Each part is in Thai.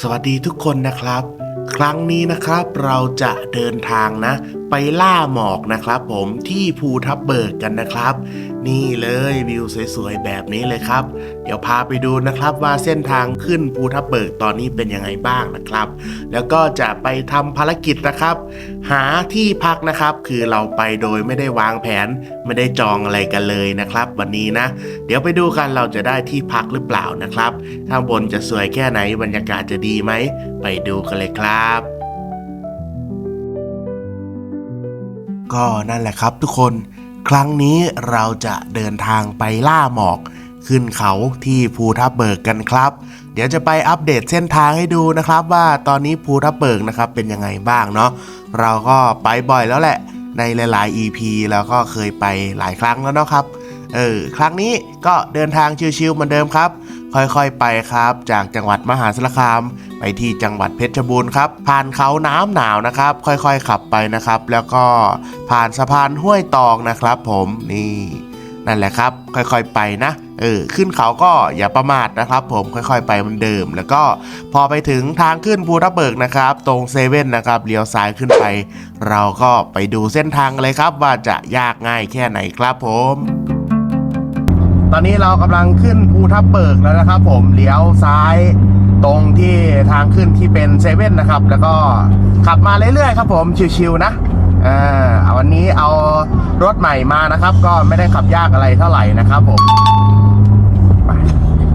สวัสดีทุกคนนะครับ ครั้งนี้นะครับเราจะเดินทางนะไปล่าหมอกนะครับ ผมที่ภูทับเบิกกันนะครับ นี่เลยวิวสวยๆแบบนี้เลยครับ เดี๋ยวพาไปดูนะครับว่าเส้นทางขึ้นภูทับเบิกตอนนี้เป็นยังไงบ้างนะครับ แล้วก็จะไปทำภารกิจนะครับ หาที่พักนะครับ คือเราไปโดยไม่ได้วางแผนไม่ได้จองอะไรกันเลยนะครับ วันนี้นะ เดี๋ยวไปดูกันเราจะได้ที่พักหรือเปล่านะครับ ข้างบนจะสวยแค่ไหนบรรยากาศจะดีไหมไปดูกันเลยครับ ก็นั่นแหละครับทุกคน ครั้งนี้เราจะเดินทางไปล่าหมอก ขึ้นเขาที่ภูทับเบิกกันครับ เดี๋ยวจะไปอัปเดตเส้นทางให้ดูนะครับ ว่าตอนนี้ภูทับเบิกนะครับเป็นยังไงบ้างเนาะเราก็ไปบ่อยแล้วแหละ ในหลาย ๆ EP แล้วก็เคยไปหลายครั้งแล้วเนาะครับเออครั้งนี้ก็เดินทางชิวๆเหมือนเดิมครับ ค่อยๆไปครับ จากจังหวัดมหาสารคาม ไปที่จังหวัดเพชรบูรณ์ครับ ผ่านเขาน้ำหนาวนะครับ ค่อยๆขับไปนะครับ แล้วก็ผ่านสะพานห้วยตองนะครับผมนี่นั่นแหละครับ ค่อยๆไปนะเออขึ้นเขาก็อย่าประมาทนะครับ ผมค่อยๆไปเหมือนเดิม แล้วก็พอไปถึงทางขึ้นภูทับเบิกนะครับ ตรงเซเว่นนะครับเลี้ยวซ้ายขึ้นไป เราก็ไปดูเส้นทางเลยครับ ว่าจะยากง่ายแค่ไหนครับผม ตอนนี้เรากำลังขึ้นภูทับเบิกแล้วนะครับ ผมเลี้ยวซ้าย ตรงที่ทางขึ้นที่เป็นเซเว่นนะครับ แล้วก็ขับมาเรื่อยๆครับผมชิวๆนะเอ่าวันนี้เอารถใหม่มานะครับ ก็ไม่ได้ขับยากอะไรเท่าไหร่นะครับผม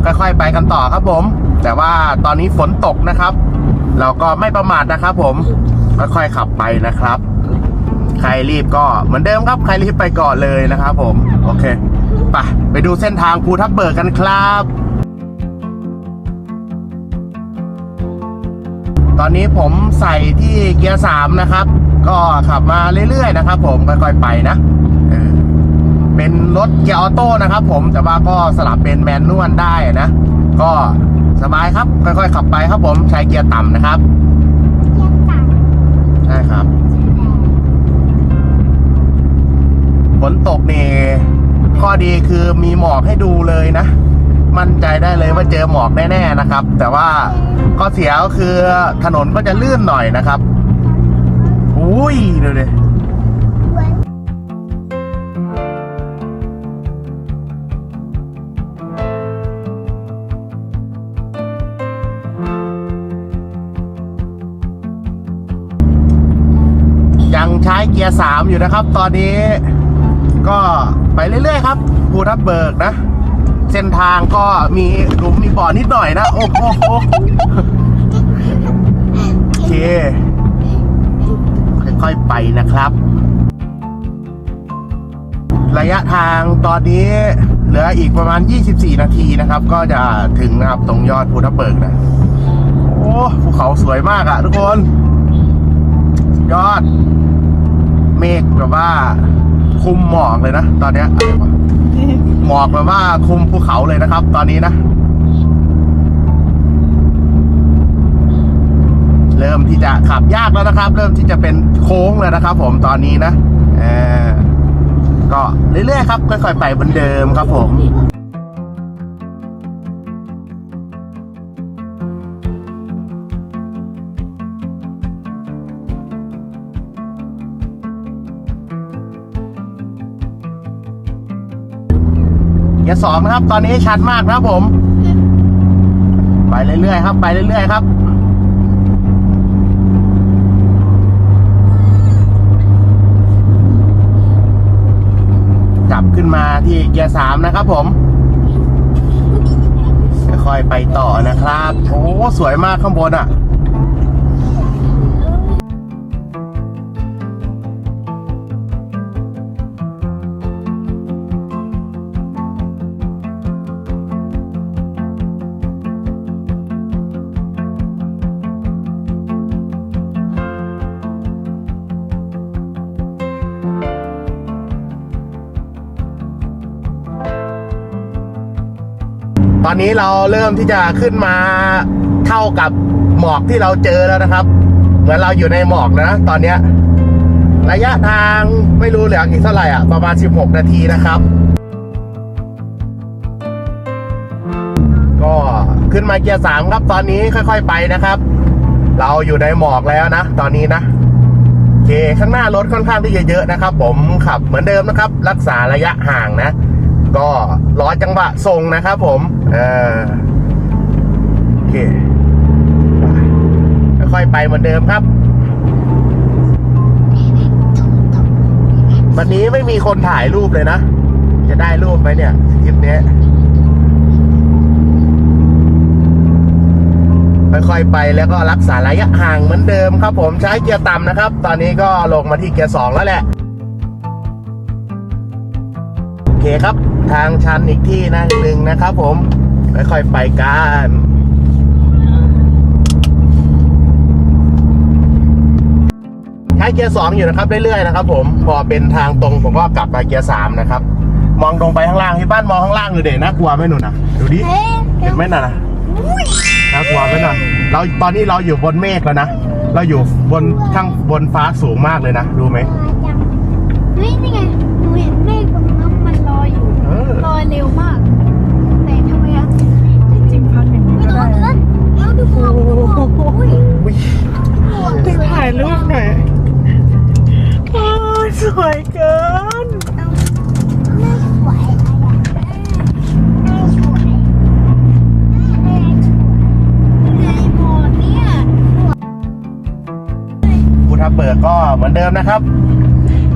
ค่อยๆไปกันต่อครับผม แต่ว่าตอนนี้ฝนตกนะครับ เราก็ไม่ประมาทนะครับผมค่อยๆขับไปนะครับ ใครรีบก็เหมือนเดิมครับ ใครรีบไปก่อนเลยนะครับผม โอเค ไปไปดูเส้นทางภูทับเบิกกันครับ ตอนนี้ผมใส่ที่เกียร์สามนะครับ ก็ขับมาเรื่อยๆนะครับ ผมค่อยๆไปนะเออเป็นรถเกียร์ออโต้นะครับผมแต่ว่าก็สลับเป็นแมนนวลได้นะ ก็สบายครับ ค่อยๆ ขับไปครับผมใช้เกียร์ต่ำนะครับใช่ครับฝนตกนี่ข้อดีคือมีหมอกให้ดูเลยนะ มั่นใจได้เลยว่าเจอหมอกแน่ๆนะครับ แต่ว่าข้อเสียก็คือถนนก็จะลื่นหน่อยนะครับอุ้ยดูดิยังใช้เกียร์สามอยู่นะครับ ตอนนี้ก็ไปเรื่อยๆครับภูทับเบิกนะ เส้นทางก็มีหลุมมีบ่อนิดหน่อยนะ โอ้โหโอเค ค่อยๆไปนะครับ ระยะทางตอนนี้เหลืออีกประมาณ 24 นาทีนะครับ ก็จะถึงนะครับตรงยอดภูทับเบิกนะ โอ้ภูเขาสวยมากอะทุกคน ยอด เมฆแบบว่าคุมหมอกเลยนะ ตอนเนี้ย หมอกแบบว่าคุมภูเขาเลยนะครับ ตอนนี้นะ เริ่มที่จะขับยากแล้วนะครับ เริ่มที่จะเป็นโค้งเลยนะครับ ผมตอนนี้นะเออก็เรื่อยๆครับค่อยๆไปเหมือนเดิมครับผม เกียร์สองนะครับ ตอนนี้ชัดมากครับผม ไปเรื่อยๆครับ ไปเรื่อยๆครับจับขึ้นมาที่เกียร์สามนะครับผมค่อยๆไปต่อนะครับ โอ้สวยมากข้างบนอะ อนนี้เราเริ่มที่จะขึ้นมาเท่ากับหมอกที่เราเจอแล้วนะครับ เหมือนเราอยู่ในหมอกนะ ตอนเนี้ยระยะทางไม่รู้เหลืออีกเท่าไหร่อะประมาณ 16 นาทีนะครับ ก็ขึ้นมาเกียร์สามครับ ตอนนี้ค่อย ๆ ไปนะครับ เราอยู่ในหมอกแล้วนะ ตอนนี้นะโอเคข้างหน้ารถค่อนข้างที่จะเยอะนะครับ ผมขับเหมือนเดิมนะครับ รักษาระยะห่างนะ ก็รอจังหวะส่งนะครับผมเออโอเคค่อยๆไปเหมือนเดิมครับวันนี้ไม่มีคนถ่ายรูปเลยนะ จะได้รูปไหมเนี่ยคลิปนี้ค่อยๆไปแล้วก็รักษาระยะห่างเหมือนเดิมครับผมใช้เกียร์ต่ำนะครับ ตอนนี้ก็ลงมาที่เกียร์สองแล้วแหละ เคครับ ทางชันอีกที่นะหนึ่งนะครับผมค่อยๆไปกันใช้เกียร์สองอยู่นะครับเรื่อยๆนะครับผมพอเป็นทางตรงผมก็กลับมาเกียร์สามนะครับ มองตรงไปข้างล่างที่บ้านมองข้างล่างดูเด่น่ากลัวไหมหนูนะดูดิเห็นไหมน่ะน่ากลัวไหมน่ะเราตอนนี้เราอยู่บนเมฆแล้วนะเราอยู่บนข้างบนฟ้าสูงมากเลยนะดูไหมเฮ้ยนี่ไงหนูเห็นเมฆตรงนั้นมันลอยอยู่ เออลอยเร็วมาก แต่ทำไมอะจริงพักอย่างนี้ไม่ก็รู้ได้นะเอาดูหมอกดูหมอกอุ้ยอุ๊ยหมอกสตึงวยถ่ายรูปหน่อยโอ้ยสวยเกินไม่สวยไม่สวยไม่สวยในหมอกเนี่ยภูทับเบิกก็เหมือนเดิมนะครับ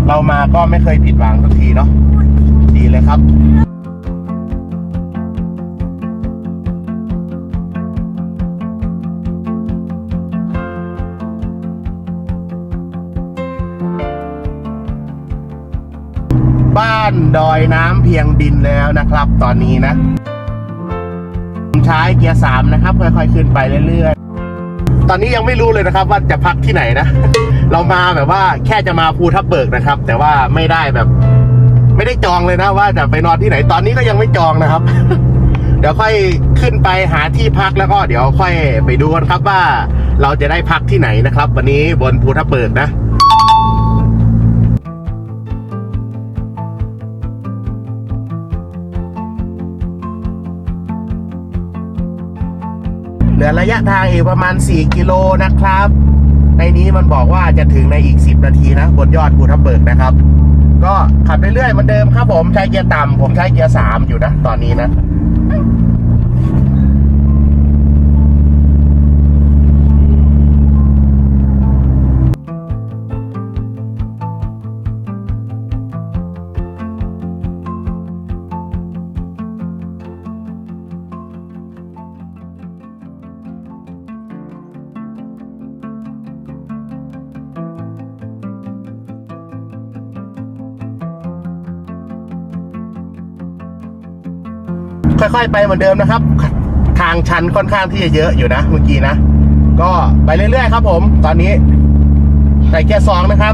เรามาก็ไม่เคยผิดหวังสักทีเนาะ ดีเลยครับบ้า ดอยน้ำเพียงดินแล้วนะครับ ตอนนี้นะผมใช้เกียร์สามนะครับค่อยๆขึ้นไปเรื่อยๆ ตอนนี้ยังไม่รู้เลยนะครับ ว่าจะพักที่ไหนนะ เรามาแบบว่าแค่จะมาภูทับเบิกนะครับ แต่ว่าไม่ได้แบบ ไม่ได้จองเลยนะว่าจะไปนอนที่ไหน ตอนนี้ก็ยังไม่จองนะครับ เดี๋ยวค่อยขึ้นไปหาที่พักแล้วก็เดี๋ยวค่อยไปดูกันครับว่าเราจะได้พักที่ไหนนะครับ วันนี้บนภูทับเบิกนะ เหลือระยะทางอีกประมาณ 4 กิโลนะครับ ในนี้มันบอกว่าจะถึงในอีก 10 นาทีนะ บนยอดภูทับเบิกนะครับ ก็ขับเรื่อยๆเหมือนเดิมครับผมใช้เกียร์ต่ำผมใช้เกียร์3อยู่นะ ตอนนี้นะ ค่อยๆไปเหมือนเดิมนะครับ ทางชันค่อนข้างที่จะเยอะอยู่นะเมื่อกี้นะ ก็ไปเรื่อยๆครับ ผม ตอนนี้ใส่เกียร์สองนะครับ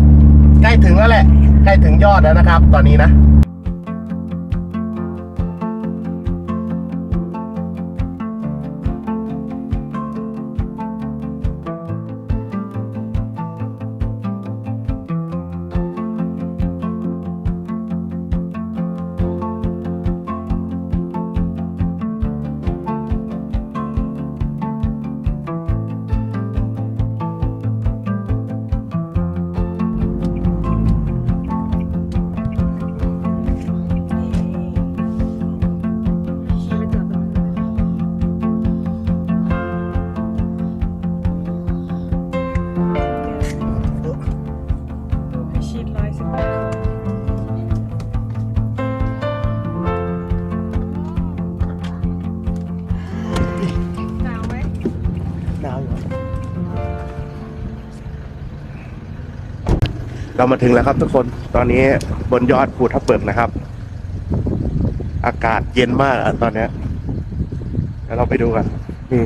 ใกล้ถึงแล้วแหละ ใกล้ถึงยอดแล้วนะครับ ตอนนี้นะ เรามาถึงแล้วครับทุกคนตอนนี้บนยอดภูทับเบิกนะครับ อากาศเย็นมากตอนเนี้ยเดี๋ยวเราไปดูกันนี่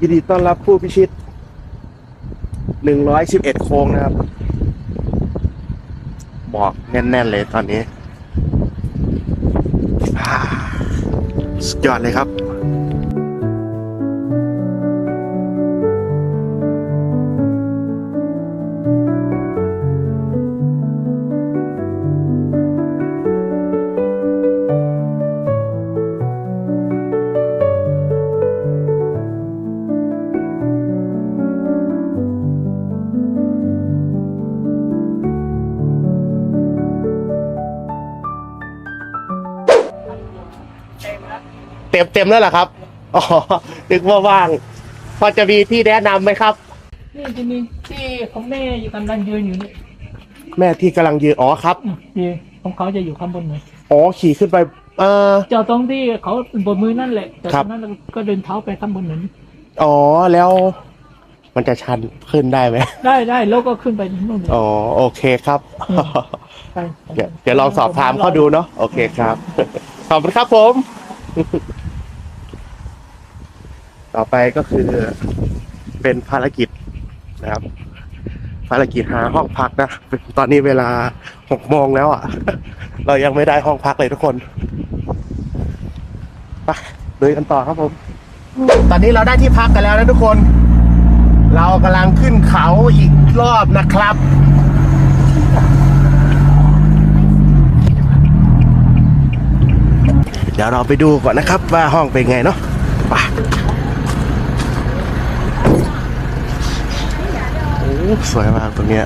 ยินดีต้อนรับผู้พิชิตหนึ่งร้อยสิบเอ็ดโค้งนะครับ บอกแน่น ๆ เลยตอนนี้อ่าสุดยอดเลยครับ ต็มเต็มแล้วเหรอครับอ๋อนึกว่าว่าง พอจะมีที่แนะนำไหมครับ นี่จะมีที่ของแม่อยู่กำลังยืนอยู่นี่แม่ที่กำลังยืนอ๋อครับอืมนี่ของเขาจะอยู่ข้างบนหน่อยอ๋อขี่ขึ้นไปเออจอดตรงที่เขาบนมือนั่นแหละแต่ครัตบรงนั้นเราก็เดินเท้าไปข้างบนหนึ่งอ๋อแล้ว มันจะชันขึ้นได้ไหมได้ได้แล้วก็ขึ้นไปนู่นเลย อ๋อโอเคครับไปเดี๋ยวเดี๋ยวลองสอบถามเขาดูเนาะโอเคครับ ขอบคุณครับผม ต่อไปก็คือเป็นภารกิจนะครับ ภารกิจหาห้องพักนะ ตอนนี้เวลาหกโมงแล้วอะ เรายังไม่ได้ห้องพักเลยทุกคนไปเดินกันต่อครับผม ตอนนี้เราได้ที่พักกันแล้วนะทุกคน เรากำลังขึ้นเขาอีกรอบนะครับเดี๋ยวเราไปดูก่อนนะครับว่าห้องเป็นไงเนาะไปโอ้ สวยมากตรงเนี้ย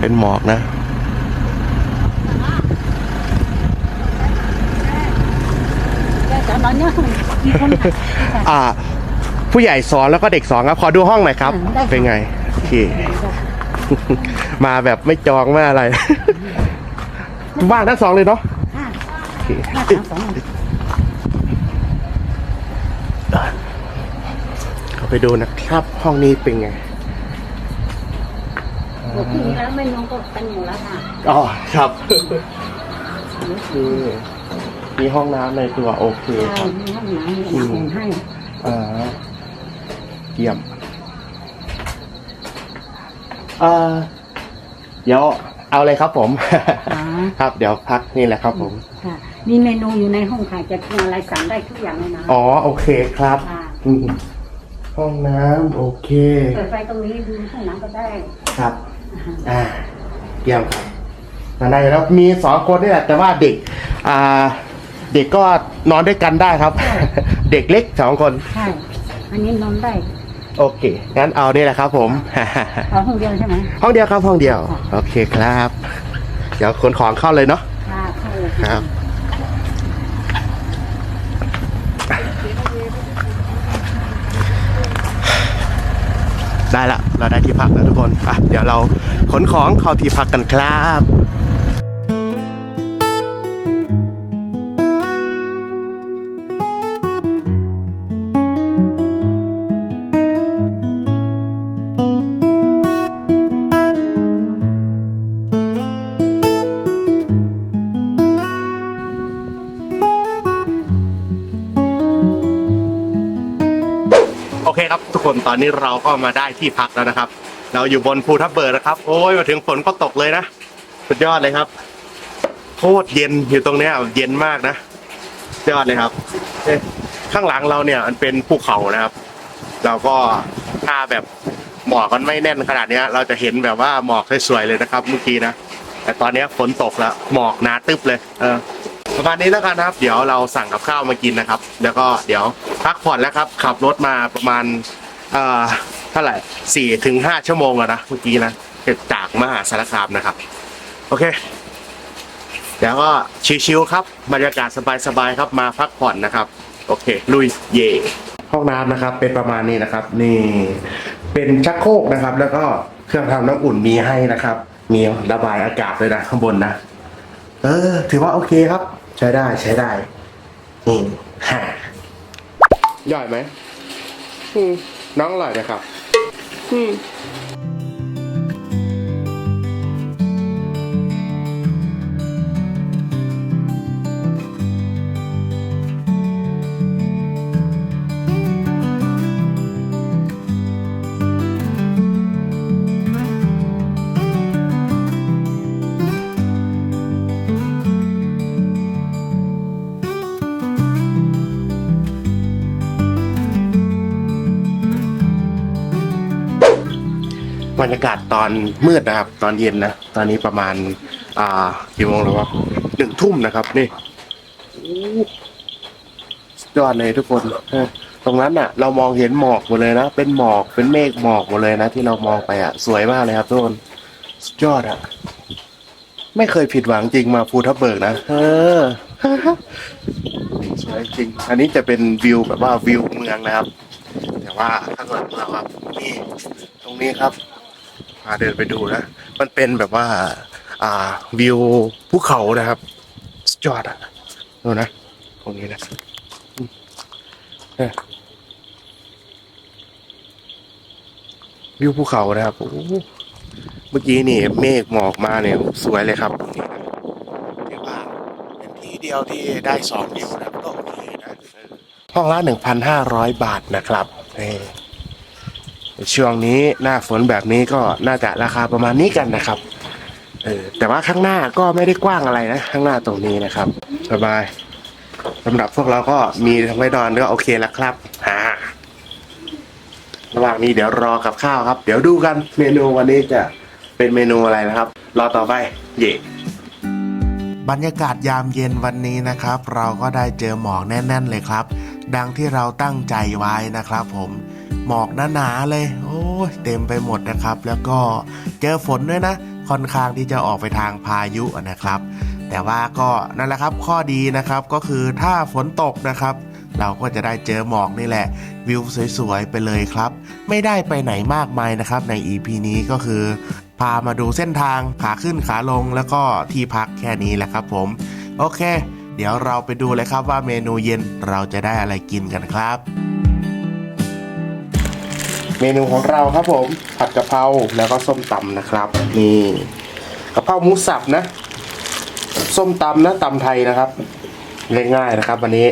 เป็นหมอกนะอ่า ผู้ใหญ่สอนแล้วก็เด็กสอนครับ ขอดูห้องหน่อยครับได้ค่ะเป็นไงโอเคมาแบบไม่จองไม่อะไรว่างทั้งสองเลยเนาะโอเคเข้าไปดูนะครับ ห้องนี้เป็นไง บอกที่นี้แล้วไม่น้องก็กันอยู่แล้วค่ะอ๋อครับคือมีห้องน้ำในตัวโอเคใช่ครับมีห้องน้ำมีน้ำอุ่นให้อ่าเยี่ยมเอ่อเดี๋ยวเอาเลยครับผมอ๋อครับเดี๋ยวพักนี่แหละครับผม ค่ะ มีเมนูอยู่ในห้องค่ะจะกินอะไรสั่งได้ทุกอย่างเลยนะอ๋อโอเคครับค่ะอืมห้องน้ำโอเค เปิดไฟตรงนี้ดูห้องน้ำก็ได้ครับ อ่าเยี่ยมครับนั่นได้แล้วมีสองคนนี่แหละแต่ว่าเด็ก อ่า เด็กก็นอนด้วยกันได้ครับ เด็กเล็กสองคน ใช่ อันนี้นอนได้ โอเค งั้นเอานี่แหละครับผมเอาห้องเดียวใช่ไหมห้องเดียวครับห้องเดียว โอเคครับ เดี๋ยวขนของเข้าเลยเนาะค่ะเข้าเลยครับได้ละ เราได้ที่พักแล้วทุกคนอะเดี๋ยวเราขนของเข้าที่พักกันครับ อนนี้เราก็มาได้ที่พักแล้วนะครับ เราอยู่บนภูทับเบิกนะครับ โอ้ยมาถึงฝนก็ตกเลยนะ สุดยอดเลยครับ โคตรเย็นอยู่ตรงเนี้ยเย็นมากนะสุดยอดเลยครับเอ๊ะข้างหลังเราเนี่ยมันเป็นภูเขานะครับ เราก็ถ้าแบบหมอกมันไม่แน่นขนาดเนี้ยเราจะเห็นแบบว่าหมอกสวยๆเลยนะครับ เมื่อกี้นะ แต่ตอนนี้ฝนตกแล้วหมอกหนาตึบเลย เออประมาณนี้แล้วกันนะครับ เดี๋ยวเราสั่งกับข้าวมากินนะครับ แล้วก็เดี๋ยวพักผ่อนแล้วครับ ขับรถมาประมาณ อ่อเท่าไหร่สี่ถึงห้าชั่วโมงแล้วนะเมื่อกี้นะจากมหาสารคามนะครับ โอเคเดี๋ยวก็ชิวๆครับบรรยากาศสบายๆครับมาพักผ่อนนะครับ โอเค ลุยเย่ห้องน้ำนะครับ เป็นประมาณนี้นะครับ นี่เป็นชักโครกนะครับ แล้วก็เครื่องทำน้ำอุ่นมีให้นะครับ มีระบายอากาศด้วยนะข้างบนนะเออ ถือว่าโอเคครับ ใช้ได้ใช้ได้อืมฮะย่อยไหมอืม น้องอร่อยนะครับ อืม รยากาศตอนมืดนะครับ ตอนเย็นนะ ตอนนี้ประมาณ อ่ากี่โมงแล้ววะหนึ่งทุ่มนะครับ นี่สุดยอดเลยทุกคนตรงนั้นอะ เรามองเห็นหมอกหมดเลยนะ เป็นหมอกเป็นเมฆหมอกหมดเลยนะ ที่เรามองไปอะ สวยมากเลยครับทุกคนสุดยอดอะ ไม่เคยผิดหวังจริงมาภูทับเบิกนะเออสวยจริง อันนี้จะเป็นวิวแบบว่าวิวเมืองนะครับ แต่ว่าข้างหลังเราครับนี่ตรงนี้ครับาเดินไปดูนะ มันเป็นแบบว่า อ่าวิวภูเขานะครับสุดยอดอะดูนะตรงนี้นะวิวภูเขานะครับโอ้โหเมื่อกี้นี่เมฆหมอกมาเนี่ยสวยเลยครับตรงนี้นะถือว่าเป็นที่เดียวที่ได้สองวิวนะครับก็โอเคนะห้องละหนึ่งพันห้าร้อยบาทนะครับนี่ ช่วงนี้หน้าฝนแบบนี้ก็น่าจะราคาประมาณนี้กันนะครับเออแต่ว่าข้างหน้าก็ไม่ได้กว้างอะไรนะ ข้างหน้าตรงนี้นะครับสบายสำหรับพวกเราก็มีทั้งไว้นอนก็โอเคแล้วครับฮ่าระหว่างนี้เดี๋ยวรอกับข้าวครับ เดี๋ยวดูกันเมนูวันนี้จะเป็นเมนูอะไรนะครับ รอต่อไปเย่บรรยากาศยามเย็นวันนี้นะครับ เราก็ได้เจอหมอกแน่น ๆ เลยครับ ดังที่เราตั้งใจไว้นะครับผม หมอกหนาๆเลย โอ้ยเต็มไปหมดนะครับ แล้วก็เจอฝนด้วยนะ ค่อนข้างที่จะออกไปทางพายุนะครับ แต่ว่าก็นั่นแหละครับข้อดีนะครับก็คือถ้าฝนตกนะครับ เราก็จะได้เจอหมอกนี่แหละ วิวสวยๆไปเลยครับ ไม่ได้ไปไหนมากมายนะครับ ใน EP นี้ก็คือ พามาดูเส้นทางขาขึ้นขาลงแล้วก็ที่พักแค่นี้แหละครับ ผมโอเค เดี๋ยวเราไปดูเลยครับว่าเมนูเย็นเราจะได้อะไรกินกันครับ เมนูของเราครับผมผัดกะเพราแล้วก็ส้มตำนะครับ นี่กะเพราหมูสับนะ ส้มตำนะตำไทยนะครับง่ายๆนะครับ วันนี้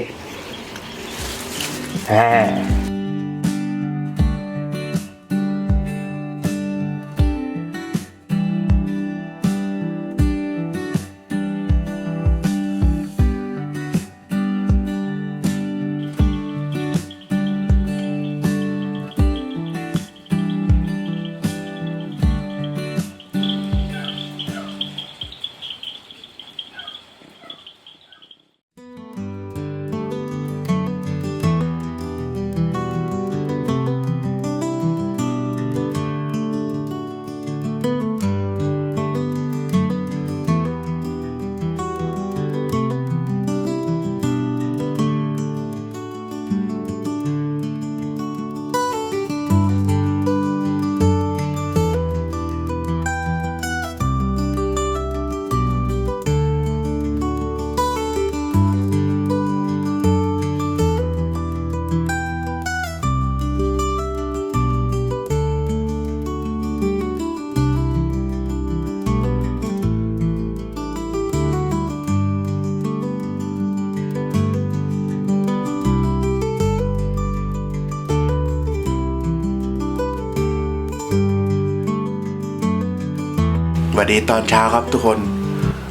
สดีตอนเช้าครับทุกคน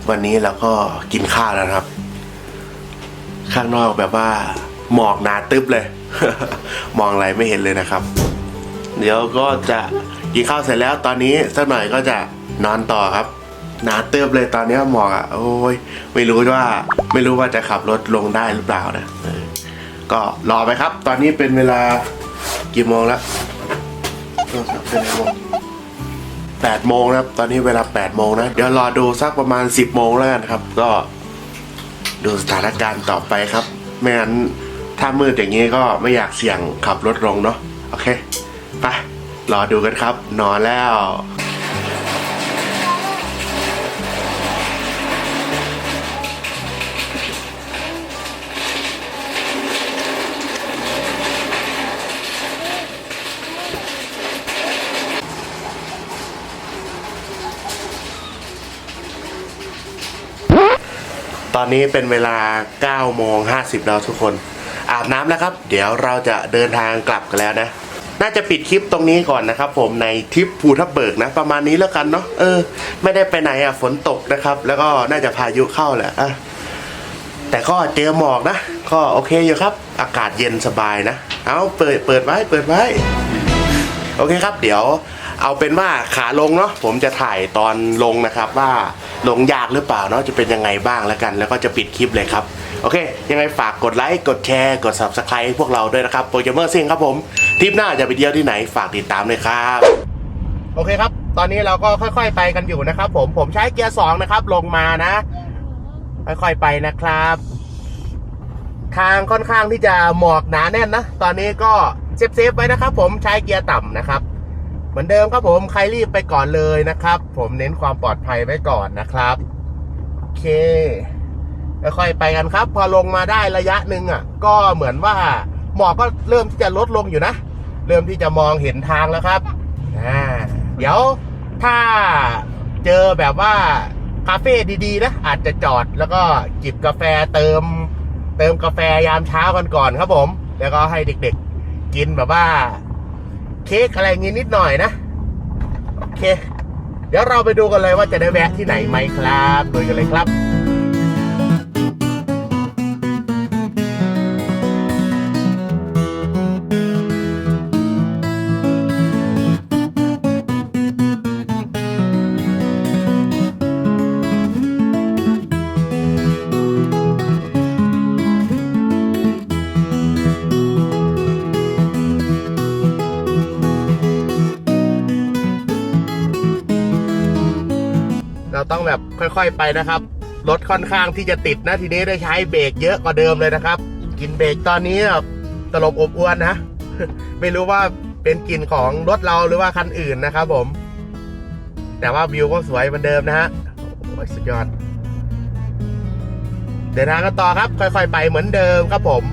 วันนี้เราก็กินข้าวแล้วครับ ข้างนอกแบบว่า หมอกหนาตึ๊บเลย มองอะไรไม่เห็นเลยนะครับ เดี๋ยวก็จะกินข้าวเสร็จแล้วตอนนี้สักหน่อยก็จะนอนต่อครับ หนาตึ๊บเลยตอนนี้หมอกอะโอ้ยไม่รู้ว่า ไม่รู้ว่าจะขับรถลงได้หรือเปล่านะก็รอไปครับ ตอนนี้เป็นเวลากี่โมงแล้วโทรศัพท์เป็นกี่โมง 8โมงนะครับ ตอนนี้เวลา8โมงนะ เดี๋ยวรอดูสักประมาณ 10โมงแล้วกันครับ ก็ดูสถานการณ์ต่อไปครับไม่งั้นถ้ามืดอย่างนี้ก็ไม่อยากเสี่ยงขับรถลงเนาะโอเคไปรอดูกันครับ นอนแล้ว อนนี้เป็นเวลา9โมง50แล้วทุกคน อาบน้ำแล้วครับ เดี๋ยวเราจะเดินทางกลับกันแล้วนะ น่าจะปิดคลิปตรงนี้ก่อนนะครับ ผมในทริปภูทับเบิกนะ ประมาณนี้แล้วกันเนาะเออ ไม่ได้ไปไหนอะฝนตกนะครับ แล้วก็น่าจะพายุเข้าแหละอะแต่ก็เจอหมอกนะ ก็โอเคอยู่ครับ อากาศเย็นสบายนะ เอาเปิดเปิดไว้เปิดไว้ โอเคครับ เดี๋ยว เอาเป็นว่าขาลงเนาะผมจะถ่ายตอนลงนะครับ ว่าลงยากหรือเปล่าเนาะจะเป็นยังไงบ้างแล้วกัน แล้วก็จะปิดคลิปเลยครับ โอเค ยังไงฝากกดไลค์กดแชร์ กด subscribe พวกเราด้วยนะครับโปรแกรมเมอร์ซิงครับผมทริปหน้าจะไปเที่ยวที่ไหนฝากติดตามเลยครับ โอเคครับ ตอนนี้เราก็ค่อย ๆ ไปกันอยู่นะครับ ผมผมใช้เกียร์สองนะครับ ลงมานะ ค่อยๆไปนะครับ ทางค่อนข้างที่จะหมอกหนาแน่นนะ ตอนนี้ก็เซฟเซฟๆไว้นะครับ ผมใช้เกียร์ต่ำนะครับ เหมือนเดิมครับผมใครรีบไปก่อนเลยนะครับ ผมเน้นความปลอดภัยไว้ก่อนนะครับโอเคค่อยๆไปกันครับ พอลงมาได้ระยะหนึ่งอะ ก็เหมือนว่าหมอกก็เริ่มที่จะลดลงอยู่นะ เริ่มที่จะมองเห็นทางแล้วครับอ่าเดี๋ยวถ้าเจอแบบว่าคาเฟ่ดีๆนะอาจจะจอดแล้วก็จิบกาแฟเติม เติมกาแฟยามเช้ากันก่อนครับผม แล้วก็ให้เด็กๆ กินแบบว่า เค้กอะไรงี้นิดหน่อยนะ โอเค เดี๋ยวเราไปดูกันเลยว่าจะได้แวะที่ไหนไหมครับดูกันเลยครับ ต้องแบบค่อย ๆไปนะครับ รถค่อนข้างที่จะติดนะทีนี้ได้ใช้เบรกเยอะกว่าเดิมเลยนะครับกินเบรกตอนนี้แบบตลบอบอวนนะ ไม่รู้ว่าเป็นกลิ่นของรถเราหรือว่าคันอื่นนะครับผม แต่ว่าวิวก็สวยเหมือนเดิมนะฮะโอ้ยสุดยอด เดินทางกันต่อครับ ค่อย ๆ ไปเหมือนเดิมครับผม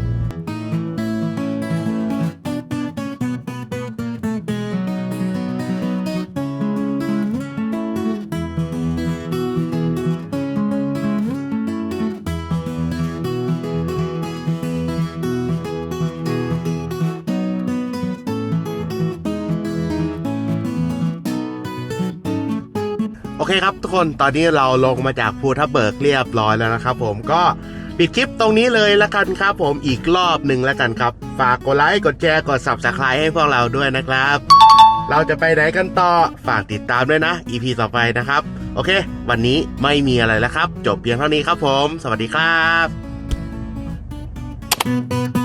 เคครับทุกคนตอนนี้เราลงมาจากภูทับเบิกเรียบร้อยแล้วนะครับผมก็ปิดคลิปตรงนี้เลยละกันครับผมอีกรอบหนึ่งแล้วกันครับ ฝากกดไลค์กดแชร์กด subscribe ให้พวกเราด้วยนะครับ เราจะไปไหนกันต่อฝากติดตามด้วยนะ EP ต่อไปนะครับ โอเค วันนี้ไม่มีอะไรแล้วครับ จบเพียงเท่านี้ครับผม สวัสดีครับ